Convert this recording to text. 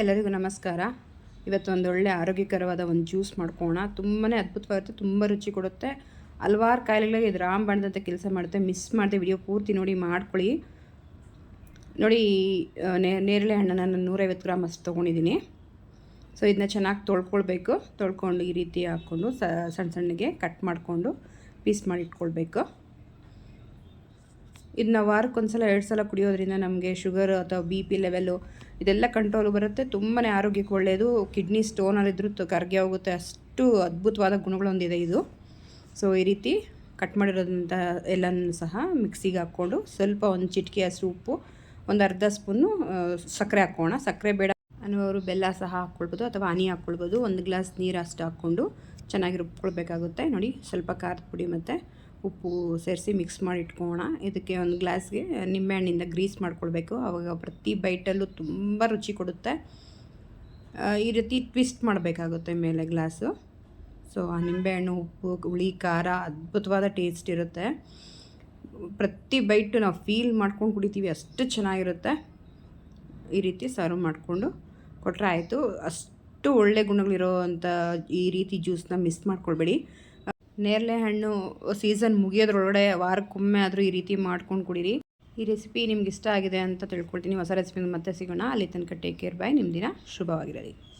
ಎಲ್ಲರಿಗೂ ನಮಸ್ಕಾರ. ಇವತ್ತು ಒಂದು ಒಳ್ಳೆ ಆರೋಗ್ಯಕರವಾದ ಒಂದು ಜ್ಯೂಸ್ ಮಾಡ್ಕೋಣ ತುಂಬಾ ಅದ್ಭುತವಾಗಿರುತ್ತೆ ತುಂಬ ರುಚಿ ಕೊಡುತ್ತೆ. ಹಲವಾರು ಕಾಯಿಲೆಗಳಿಗೆ ಇದು ರಾಮಬಾಣದಂತೆ ಕೆಲಸ ಮಾಡುತ್ತೆ. ಮಿಸ್ ಮಾಡಿದೆ ವಿಡಿಯೋ ಪೂರ್ತಿ ನೋಡಿ, ಮಾಡ್ಕೊಳ್ಳಿ. ನೋಡಿ ನೇರಳೆ ಹಣ್ಣನ್ನು ನಾನು ನೂರೈವತ್ತು ಗ್ರಾಮ್ ಅಷ್ಟು ತೊಗೊಂಡಿದ್ದೀನಿ. ಸೊ, ಇದನ್ನ ಚೆನ್ನಾಗಿ ತೊಳ್ಕೊಳ್ಬೇಕು. ತೊಳ್ಕೊಂಡು ಈ ರೀತಿ ಹಾಕ್ಕೊಂಡು ಸಣ್ಣ ಸಣ್ಣಗೆ ಕಟ್ ಮಾಡಿಕೊಂಡು ಪೀಸ್ ಮಾಡಿ ಇಟ್ಕೊಳ್ಬೇಕು. ಇದನ್ನ ವಾರಕ್ಕೊಂದ್ಸಲ ಎರಡು ಸಲ ಕುಡಿಯೋದ್ರಿಂದ ನಮಗೆ ಶುಗರ್ ಅಥವಾ ಬಿ ಪಿ ಲೆವೆಲ್ಲು ಇದೆಲ್ಲ ಕಂಟ್ರೋಲ್ ಬರುತ್ತೆ. ತುಂಬಾ ಆರೋಗ್ಯಕ್ಕೆ ಒಳ್ಳೆಯದು ಕಿಡ್ನಿ ಸ್ಟೋನಲ್ಲಿದ್ದರೂ ಕರ್ಗೆ ಹೋಗುತ್ತೆ. ಅಷ್ಟು ಅದ್ಭುತವಾದ ಗುಣಗಳೊಂದಿದೆ ಇದು. ಸೊ ಈ ರೀತಿ ಕಟ್ ಮಾಡಿರೋದಂಥ ಎಲ್ಲನೂ ಸಹ ಮಿಕ್ಸಿಗೆ ಹಾಕ್ಕೊಂಡು ಸ್ವಲ್ಪ ಒಂದು ಚಿಟಿಕೆ ಹಸಿರು ಉಪ್ಪು ಒಂದು ಅರ್ಧ ಸ್ಪೂನು ಸಕ್ಕರೆ ಹಾಕ್ಕೋಣ ಸಕ್ಕರೆ ಬೇಡ ಅನ್ನೋರು ಬೆಲ್ಲ ಸಹ ಹಾಕ್ಕೊಳ್ಬೋದು ಅಥವಾ ಹನಿ ಹಾಕ್ಕೊಳ್ಬೋದು. ಒಂದು ಗ್ಲಾಸ್ ನೀರು ಅಷ್ಟು ಹಾಕ್ಕೊಂಡು ಚೆನ್ನಾಗಿ ರುಬ್ಕೊಳ್ಬೇಕಾಗುತ್ತೆ. ನೋಡಿ, ಸ್ವಲ್ಪ ಖಾರದ ಪುಡಿ ಮತ್ತು ಉಪ್ಪು ಸೇರಿಸಿ ಮಿಕ್ಸ್ ಮಾಡಿ ಇಟ್ಕೋಣ ಇದಕ್ಕೆ ಒಂದು ಗ್ಲಾಸ್ಗೆ ನಿಂಬೆಹಣ್ಣಿಂದ ಗ್ರೀಸ್ ಮಾಡ್ಕೊಳ್ಬೇಕು. ಆವಾಗ ಪ್ರತಿ ಬೈಟಲ್ಲೂ ತುಂಬ ರುಚಿ ಕೊಡುತ್ತೆ. ಈ ರೀತಿ ಟ್ವಿಸ್ಟ್ ಮಾಡಬೇಕಾಗುತ್ತೆ ಮೇಲೆ ಗ್ಲಾಸು ಸೊ ಆ ನಿಂಬೆಹಣ್ಣು ಉಪ್ಪು, ಹುಳಿ, ಖಾರ ಅದ್ಭುತವಾದ ಟೇಸ್ಟ್ ಇರುತ್ತೆ. ಪ್ರತಿ ಬೈಟು ನಾವು ಫೀಲ್ ಮಾಡ್ಕೊಂಡು ಕುಡಿತೀವಿ ಅಷ್ಟು ಚೆನ್ನಾಗಿರುತ್ತೆ. ಈ ರೀತಿ ಸರ್ವ್ ಮಾಡಿಕೊಂಡು ಕೊಟ್ಟರೆ ಆಯಿತು. ಅಷ್ಟು ಒಳ್ಳೆ ಗುಣಗಳಿರೋವಂಥ ಈ ರೀತಿ ಜ್ಯೂಸನ್ನ ಮಿಸ್ ಮಾಡ್ಕೊಳ್ಬೇಡಿ. ನೇರಳೆ ಹಣ್ಣು ಸೀಸನ್ ಮುಗಿಯೋದ್ರೊಳಗಡೆ ವಾರಕ್ಕೊಮ್ಮೆ ಆದರೂ ಈ ರೀತಿ ಮಾಡ್ಕೊಂಡು ಕುಡೀರಿ. ಈ ರೆಸಿಪಿ ನಿಮ್ಗೆ ಇಷ್ಟ ಆಗಿದೆ ಅಂತ ತಿಳ್ಕೊಳ್ತೀನಿ. ಹೊಸ ರೆಸಿಪಿ ಮತ್ತೆ ಸಿಗೋಣ. ಅಲ್ಲಿ ತನಕ ಟೇಕ್ ಕೇರ್ ಬಾಯ್ ನಿಮ್ಮ ದಿನ ಶುಭವಾಗಿರಲಿ.